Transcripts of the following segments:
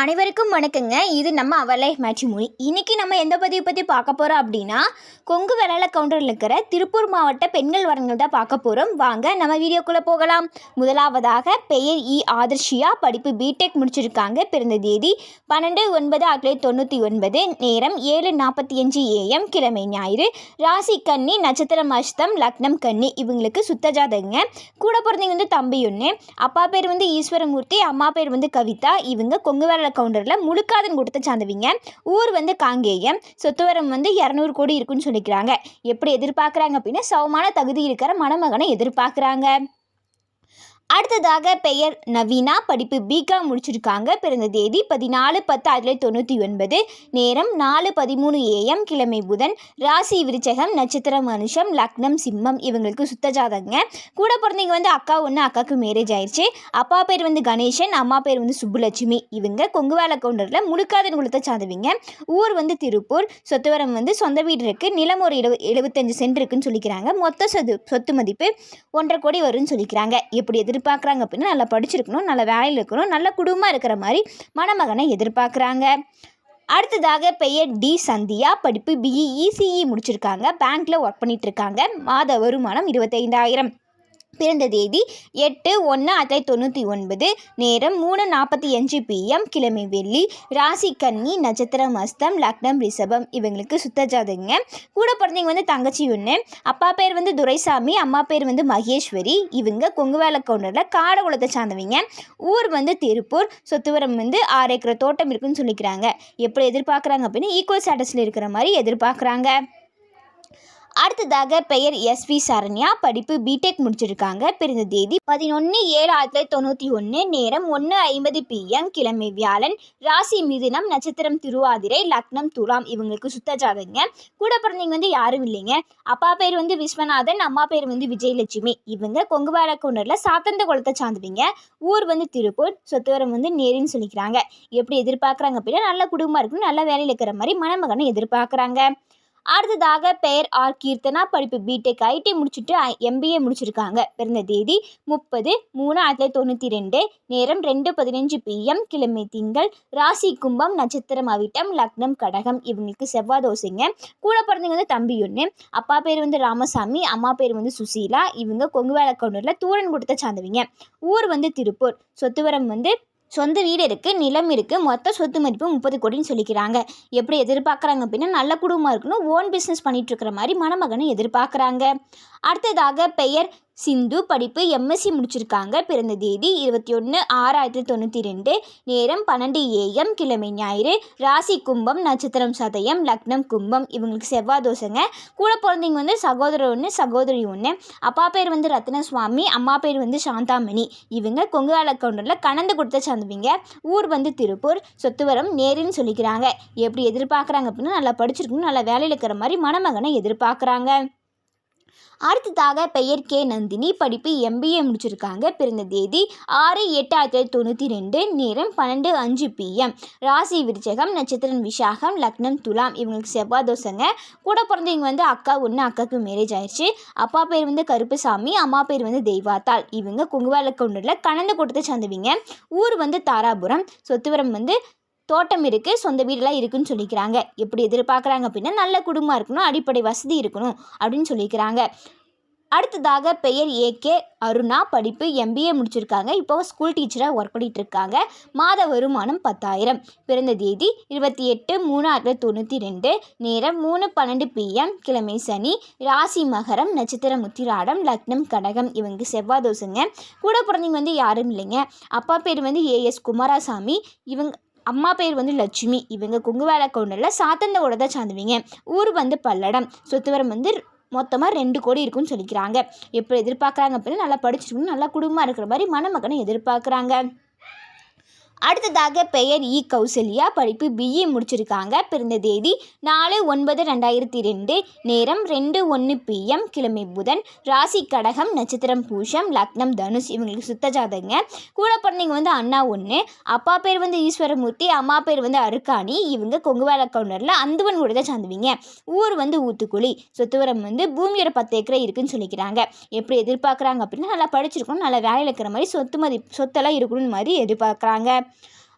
அனைவருக்கும் வணக்கங்க. இது நம்ம அவர் லைஃப் மேட்ச்மொழி இன்றைக்கி நம்ம எந்த பதிவை பற்றி பார்க்க போகிறோம் அப்படின்னா கொங்கு வேளாள கவுண்டரில் இருக்கிற திருப்பூர் மாவட்ட பெண்கள் வரங்கள் தான் பார்க்க போகிறோம் வாங்க நம்ம வீடியோக்குள்ளே போகலாம். முதலாவதாக பெயர் இ. ஆதர்ஷியா. படிப்பு பிடெக் முடிச்சிருக்காங்க. பிறந்த தேதி பன்னெண்டு ஒன்பது ஆயிரத்தி தொள்ளாயிரத்தி தொண்ணூற்றி ஒன்பது. நேரம் ஏழு நாற்பத்தி அஞ்சு ஏஎம் கிழமை ஞாயிறு. ராசி கன்னி நட்சத்திரம் அஷ்தம் லக்னம் கன்னி. இவங்களுக்கு சுத்தஜாதகங்க கூட பிறந்தவங்க வந்து தம்பி ஒன்று அப்பா பேர் வந்து ஈஸ்வரமூர்த்தி. அம்மா பேர் வந்து கவிதா. இவங்க கொங்கு கேரள கவுண்டரில் முழுக்காதன் கொடுத்த சார்ந்தவங்க ஊர் வந்து காங்கேயம். சொத்துவரம் வந்து இரநூறு கோடி இருக்குன்னு சொல்லிக்கிறாங்க. எப்படி எதிர்பார்க்குறாங்க அப்படின்னா சமமான தகுதி இருக்கிற மணமகனை எதிர்பார்க்குறாங்க. அடுத்ததாக பெயர் நவீனா. படிப்பு பிகாம் முடிச்சிருக்காங்க. பிறந்த தேதி பதினாலு பத்து ஆயிரத்தி தொள்ளாயிரத்தி தொண்ணூற்றி ஒன்பது. நேரம் நாலு பதிமூணு ஏஎம் கிழமை புதன். ராசி விருச்சகம் நட்சத்திரம் மனுஷம் லக்னம் சிம்மம். இவங்களுக்கு சுத்த ஜாதகங்க. கூட பிறந்தவங்க வந்து அக்கா ஒன்று அக்காவுக்கு மேரேஜ் ஆயிடுச்சு அப்பா பேர் வந்து கணேசன் அம்மா பேர் வந்து சுப்புலட்சுமி. இவங்க கொங்குவேல கவுண்டரில் முழுக்காதன் குலத்தை சார்ந்தவங்க. ஊர் வந்து திருப்பூர். சொத்துவரம் வந்து சொந்த வீடு இருக்குது நிலம் ஒரு எழுப எழுபத்தஞ்சு சென்ட் இருக்குன்னு சொல்லிக்கிறாங்க. மொத்த சொத்து சொத்து மதிப்பு ஒன்றரை கோடி வரும்னு சொல்லிக்கிறாங்க. எப்படி எதிர் எதிர்பார்க்குறாங்க. அப்படின்னா நல்லா படிச்சிருக்கணும் நல்ல வேலையில் இருக்கணும் நல்ல குடும்பமாக இருக்கிற மாதிரி மணமகனை எதிர்பார்க்குறாங்க. அடுத்ததாக பெயர் டி. சந்தியா. படிப்பு பிஇ இசிஇ முடிச்சிருக்காங்க. பேங்க்கில் ஒர்க் பண்ணிகிட்ருக்காங்க மாத வருமானம் இருபத்தைந்தாயிரம். பிறந்த தேதி எட்டு ஒன்று ஆயிரத்தி தொண்ணூற்றி ஒன்பது நேரம் மூணு நாற்பத்தி அஞ்சு பிஎம் கிழமை வெள்ளி ராசி கன்னி நட்சத்திரம் அஸ்தம் லக்னம் ரிஷபம் இவங்களுக்கு சுத்த ஜாதகங்க. கூட பிறந்தவங்க வந்து தங்கச்சி ஒன்று அப்பா பேர் வந்து துரைசாமி அம்மா பேர் வந்து மகேஸ்வரி இவங்க கொங்குவேல கவுண்டரில் காடகுளத்தை சார்ந்தவங்க. ஊர் வந்து திருப்பூர் சொத்துவரம் வந்து ஆறு ஏக்கர் தோட்டம் இருக்குன்னு சொல்லிக்கிறாங்க. எப்படி எதிர்பார்க்குறாங்க அப்படின்னு ஈக்குவல் ஸ்டேட்டஸில் இருக்கிற மாதிரி எதிர்பார்க்குறாங்க. அடுத்ததாக பெயர் எஸ்வி சரண்யா. படிப்பு பிடெக் முடிச்சிருக்காங்க. பிறந்த தேதி பதினொன்று ஏழு ஆயிரத்தி தொள்ளாயிரத்தி தொண்ணூற்றி ஒன்று. நேரம் ஒன்று ஐம்பது பிஎம் கிழமை வியாழன். ராசி மிதுனம் நட்சத்திரம் திருவாதிரை லக்னம் துலாம். இவங்களுக்கு சுத்த ஜாதகங்க. கூட பிறந்தவங்க வந்து யாரும் இல்லைங்க. அப்பா பேர் வந்து விஸ்வநாதன் அம்மா பேர் வந்து விஜயலட்சுமி. இவங்க கொங்குவார கொண்டரில் சாத்தந்த குளத்தை சார்ந்தவங்க. ஊர் வந்து திருப்பூர். சொத்துவரம் வந்து நேரின்னு சொல்லிக்கிறாங்க. எப்படி எதிர்பார்க்குறாங்க அப்படின்னா நல்ல குடும்பம் இருக்கணும் நல்ல வேலையில் இருக்கிற மாதிரி மணமகனை எதிர்பார்க்குறாங்க. அடுத்ததாக பெயர் ஆர். கீர்த்தனா படிப்பு பிடெக் ஐடி முடிச்சுட்டு எம்பிஏ முடிச்சிருக்காங்க. பிறந்த தேதி முப்பது மூணு ஆயிரத்தி தொள்ளாயிரத்தி தொண்ணூற்றி ரெண்டு. நேரம் ரெண்டு பதினஞ்சு பிஎம் கிழமை திங்கள். ராசி கும்பம் நட்சத்திரம் அவிட்டம் லக்னம் கடகம். இவங்களுக்கு செவ்வாய் தோசைங்க. கூட பிறந்தவங்க வந்து தம்பி ஒன்று அப்பா பேர் வந்து ராமசாமி. அம்மா பேர் வந்து சுசீலா. இவங்க கொங்கு வேலை தூரன் கொடுத்த சார்ந்தவங்க. ஊர் வந்து திருப்பூர். சொத்துவரம் வந்து சொந்த வீடு இருக்குது நிலம் இருக்குது மொத்த சொத்து மதிப்பு முப்பது கோடின்னு சொல்லிக்கிறாங்க. எப்படி எதிர்பார்க்குறாங்க அப்படின்னா நல்ல குடும்பமாக இருக்கணும் ஓன் பிஸ்னஸ் பண்ணிட்டு இருக்கிற மாதிரி மணமகனை எதிர்பார்க்குறாங்க. அடுத்ததாக பெயர் சிந்து படிப்பு எம்எஸ்சி முடிச்சிருக்காங்க. பிறந்த தேதி இருபத்தி ஒன்று ஆறு ஆயிரத்தி தொண்ணூற்றி ரெண்டு. நேரம் பன்னெண்டு ஏஎம் கிழமை ஞாயிறு. ராசி கும்பம் நட்சத்திரம் சதயம் லக்னம் கும்பம். இவங்களுக்கு செவ்வாய் தோசைங்க கூட பிறந்தவங்க வந்து சகோதரர் ஒன்று சகோதரி ஒன்று அப்பா பேர் வந்து ரத்னசுவாமி அம்மா பேர் வந்து சாந்தாமணி. இவங்க கொங்கு கவுண்டரில் கலந்து கொடுத்த சார்ந்தவங்க ஊர் வந்து திருப்பூர் சொத்துவரம் நேருன்னு சொல்லிக்கிறாங்க. எப்படி எதிர்பார்க்குறாங்க அப்படின்னா நல்லா படிச்சிருக்கணும் நல்லா வேலையில் இருக்கிற மாதிரி மணமகனை எதிர்பார்க்குறாங்க. அடுத்ததாக பெயர் கே. நந்தினி. படிப்பு எம்பிஏ முடிச்சிருக்காங்க. பிறந்த தேதி ஆறு எட்டு ஆயிரத்தி தொள்ளாயிரத்தி தொண்ணூற்றி ரெண்டு. நேரம் பன்னெண்டு அஞ்சு பிஎம் ராசி விருச்சகம் நட்சத்திரம் விஷாகம் லக்னம் துலாம். இவங்களுக்கு செவ்வாய் தோசைங்க கூட பிறந்தவங்க வந்து அக்கா ஒன்று அக்காவுக்கு மேரேஜ் ஆயிடுச்சு அப்பா பேர் வந்து கருப்புசாமி அம்மா பேர் வந்து தெய்வாத்தாள். இவங்க குங்குவால கவுண்டரில் கணந்து கொடுத்து சார்ந்தவங்க. ஊர் வந்து தாராபுரம். சொத்துவரம் வந்து தோட்டம் இருக்குது சொந்த வீடெல்லாம் இருக்குன்னு சொல்லிக்கிறாங்க. எப்படி எதிர்பார்க்குறாங்க அப்படின்னா நல்ல குடும்பம் இருக்கணும் அடிப்படை வசதி இருக்கணும் அப்படின்னு சொல்லிக்கிறாங்க. அடுத்ததாக பெயர் ஏகே அருணா படிப்பு எம்பிஏ முடிச்சிருக்காங்க. இப்போ ஸ்கூல் டீச்சராக ஒர்க் பண்ணிகிட்டு இருக்காங்க மாத வருமானம் பத்தாயிரம். பிறந்த தேதி இருபத்தி எட்டு மூணு ஆயிரத்தி தொண்ணூற்றி ரெண்டு. நேரம் மூணு பன்னெண்டு பிஎம் கிழமை சனி. ராசி மகரம் நட்சத்திரம் முத்திராடம் லக்னம் கடகம். இவங்க செவ்வாய் கூட பிறந்தவங்க வந்து யாரும் இல்லைங்க. அப்பா பேர் வந்து ஏஎஸ் குமாரசாமி. இவங்க அம்மா பேர் வந்து லட்சுமி. இவங்க குங்குவேல கவுண்டரில் சாத்தந்தோட தான் சார்ந்துவீங்க ஊர் வந்து பல்லடம். சொத்துவரம் வந்து மொத்தமாக ரெண்டு கோடி இருக்குன்னு சொல்லிக்கிறாங்க. எப்படி எதிர்பார்க்குறாங்க அப்படின்னா நல்லா படிச்சிருக்கணும் நல்லா குடும்பமாக இருக்கிற மாதிரி மணமகனை எதிர்பார்க்குறாங்க. அடுத்ததாக பெயர் இ. கௌசல்யா. படிப்பு பிஇ முடிச்சிருக்காங்க. பிறந்த தேதி நாலு ஒன்பது ரெண்டாயிரத்தி ரெண்டு. நேரம் ரெண்டு ஒன்று பிஎம் கிழமை புதன். ராசி கடகம் நட்சத்திரம் பூஷம் லக்னம் தனுஷ் இவங்களுக்கு சுத்த ஜாதகங்க. கூட பிறந்தவங்க வந்து அண்ணா ஒன்று அப்பா பேர் வந்து ஈஸ்வரமூர்த்தி. அம்மா பேர் வந்து அருக்காணி. இவங்க கொங்குவேல கவுண்டரில் அந்துவன் கூட தான் சார்ந்துவீங்க ஊர் வந்து ஊத்துக்குழி. சொத்துவரம் வந்து பூமியோட பத்து ஏக்கரை இருக்குன்னு சொல்லிக்கிறாங்க. எப்படி எதிர்பார்க்குறாங்க அப்படின்னா நல்லா படிச்சிருக்கணும். நல்லா வேலையில் இருக்கிற மாதிரி சொத்து மதி சொத்தெல்லாம் இருக்கணும் மாதிரி எதிர்பார்க்குறாங்க.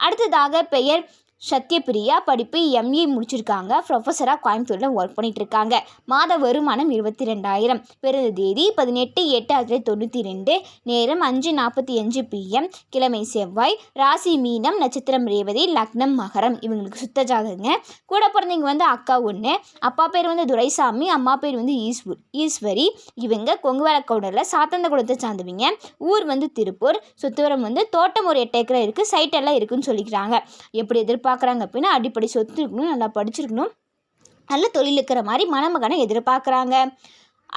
அடுத்ததாக பெயர் சத்யபிரியா படிப்பு எம்ஏ முடிச்சிருக்காங்க. ப்ரொஃபஸராக கோயம்புத்தூரில் ஒர்க் பண்ணிட்டு இருக்காங்க மாத வருமானம் இருபத்தி ரெண்டாயிரம் பிறந்த தேதி பதினெட்டு எட்டு ஆயிரத்தி தொள்ளாயிரத்தி தொண்ணூற்றி ரெண்டு. நேரம் அஞ்சு நாற்பத்தி அஞ்சு பிஎம் கிழமை செவ்வாய். ராசி மீனம் நட்சத்திரம் ரேவதி லக்னம் மகரம். இவங்களுக்கு சுத்த ஜாதகங்க. கூட பிறந்தவங்க வந்து அக்கா ஒன்று அப்பா பேர் வந்து துரைசாமி. அம்மா பேர் வந்து ஈஸ்வர் ஈஸ்வரி. இவங்க கொங்கு வேலக்கவுண்டரில் சாத்தந்த குளத்தை சார்ந்தவங்க. ஊர் வந்து திருப்பூர். சுத்துவரம் வந்து தோட்டம் ஒரு எட்டு ஏக்கரை இருக்குது சைட்டெல்லாம் இருக்குதுன்னு சொல்லிக்கிறாங்க. எப்படி எதிர்பார்க்குறாங்க. அப்படின்னா அடிப்படை சொத்து இருக்கணும் நல்லா படிச்சிருக்கணும். நல்ல தொழில் இருக்கிற மாதிரி மணமகனை எதிர்பார்க்குறாங்க.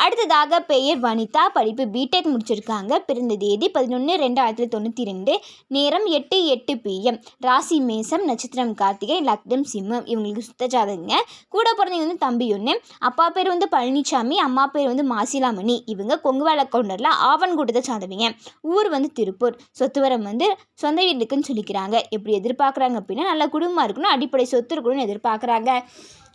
அடுத்ததாக பெயர் வனிதா. படிப்பு பிடெக் முடிச்சிருக்காங்க. பிறந்த தேதி பதினொன்று ரெண்டு ஆயிரத்தி தொண்ணூற்றி ரெண்டு. நேரம் எட்டு எட்டு பிஎம் ராசி மேசம் நட்சத்திரம் கார்த்திகை லக்னம் சிம்மம். இவங்களுக்கு சுத்த ஜாதகங்க கூட பிறந்தவங்க வந்து தம்பி ஒன்று அப்பா பேர் வந்து பழனிசாமி அம்மா பேர் வந்து மாசிலாமணி. இவங்க கொங்குவேல கவுண்டரில் ஆவன் கூட்டத்தை சார்ந்தவங்க. ஊர் வந்து திருப்பூர். சொத்துவரம் வந்து சொந்த வீடு இருக்குன்னு சொல்லிக்கிறாங்க. எப்படி எதிர்பார்க்குறாங்க அப்படின்னா நல்ல குடும்பமாக இருக்கணும். அடிப்படை சொத்து இருக்கணும்னு எதிர்பார்க்குறாங்க.